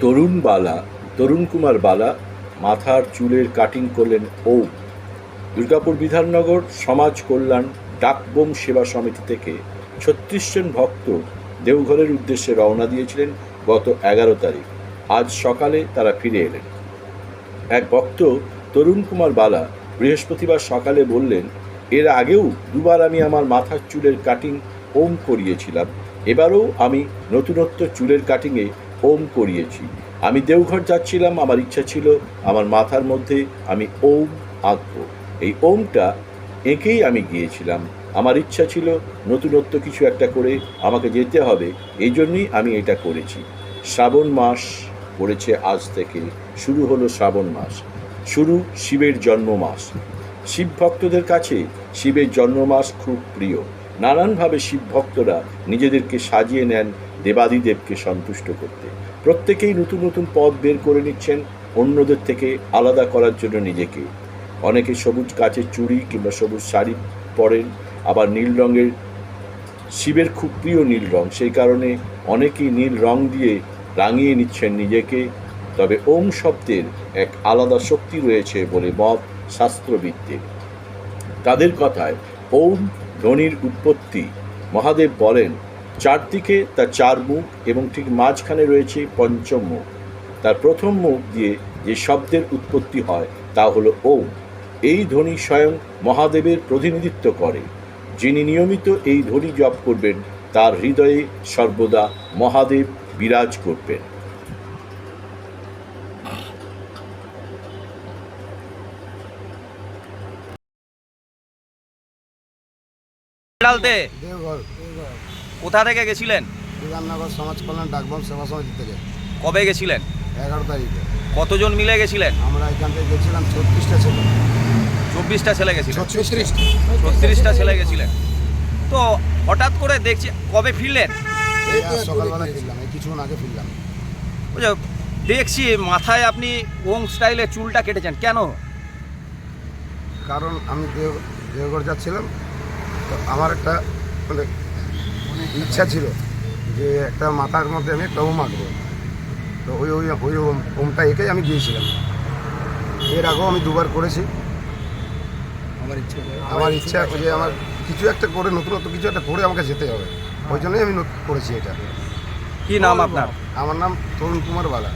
তরুণ বালা, তরুণ কুমার বালা মাথার চুলের কাটিং করলেন ও। দুর্গাপুর বিধাননগর সমাজ কল্যাণ ডাকবোম সেবা সমিতি থেকে ছত্রিশ জন ভক্ত দেওঘরের উদ্দেশ্যে রওনা দিয়েছিলেন গত এগারো তারিখ। আজ সকালে তারা ফিরে এলেন। এক ভক্ত, তরুণ কুমার বালা, বৃহস্পতিবার সকালে বললেন, এর আগেও দুবার আমি আমার মাথার চুলের কাটিং ওম করিয়েছিলাম। এবারও আমি নতুনত্ব চুলের কাটিংয়ে ওম করিয়েছি। আমি দেওঘর যাচ্ছিলাম, আমার ইচ্ছা ছিল আমার মাথার মধ্যে আমি ওম আঁকবো। এই ওমটা এঁকেই আমি গিয়েছিলাম। আমার ইচ্ছা ছিল নতুনত্ব কিছু একটা করে আমাকে যেতে হবে, এই জন্যই আমি এটা করেছি। শ্রাবণ মাস পড়েছে আজ থেকে, শুরু হলো শ্রাবণ মাস। শুরু শিবের জন্ম মাস। শিব ভক্তদের কাছে শিবের জন্ম মাস খুব প্রিয়। নানানভাবে শিব ভক্তরা নিজেদেরকে সাজিয়ে নেন দেবাদিদেবকে সন্তুষ্ট করতে। প্রত্যেকেই নতুন নতুন পথ বের করে নিচ্ছেন, অন্যদের থেকে আলাদা করার জন্য নিজেকে। অনেকে সবুজ গাছের চুড়ি কিংবা সবুজ শাড়ি পরেন, আবার নীল রঙের শিবের খুব প্রিয় নীল রং। সেই কারণে অনেকেই নীল রং দিয়ে রাঙিয়ে নিচ্ছেন নিজেকে। তবে ওম শব্দের এক আলাদা শক্তি রয়েছে বলে মত শাস্ত্রবিদদের। তাদের কথায় ওম ধ্বনির উৎপত্তি মহাদেব বলেন চারদিকে তার চার মুখ এবং ঠিক মাঝখানে রয়েছে পঞ্চম মুখ। তার প্রথম মুখ দিয়ে যে শব্দের উৎপত্তি হয় তা হলো ওম। এই ধ্বনি স্বয়ং মহাদেবের প্রতিনিধিত্ব করে যিনি নিয়মিত এই ধ্বনি জপ করবেন তার হৃদয়ে সর্বদা মহাদেব বিরাজ করবেন। ডালতে কোথা থেকে গেছিলেন? বিধাননগর সমাজ কল্যাণ ডাকবাম সেবা সমিতি থেকে। কবে গেছিলেন? এগারো তারিখে। কতজন মিলে গেছিলেন? আমরা এখান থেকে গেছিলাম ছত্রিশটা ছেলে। চব্বিশটা ছেলে গেছিলেন? ছত্রিশটা। ছত্রিশটা ছেলে গেছিলেন। তো হঠাৎ করে দেখছি কবে ফিরলেন? সকালবেলা ফিরলাম এই কিছুক্ষণ আগে ফিরলাম। দেখছি মাথায় আপনি ওং স্টাইলে চুলটা কেটেছেন কেন? কারণ আমি দেও দেওঘর যাচ্ছিলাম তো আমার একটা মানে ইচ্ছা ছিল যে একটা মাথার মধ্যে আমি একটা ওম আঁকবো। তো ওই ওই ওই ওম- ওমটা এঁকেই আমি গিয়েছিলাম এর আগেও আমি দুবার করেছি। আমার ইচ্ছা আমার ইচ্ছা যে আমার কিছু একটা করে নতুনত্ব কিছু একটা করে আমাকে যেতে হবে। ওই জন্যই আমি করেছি এটা। কি নাম আপনার? আমার নাম তরুণ কুমার বালা।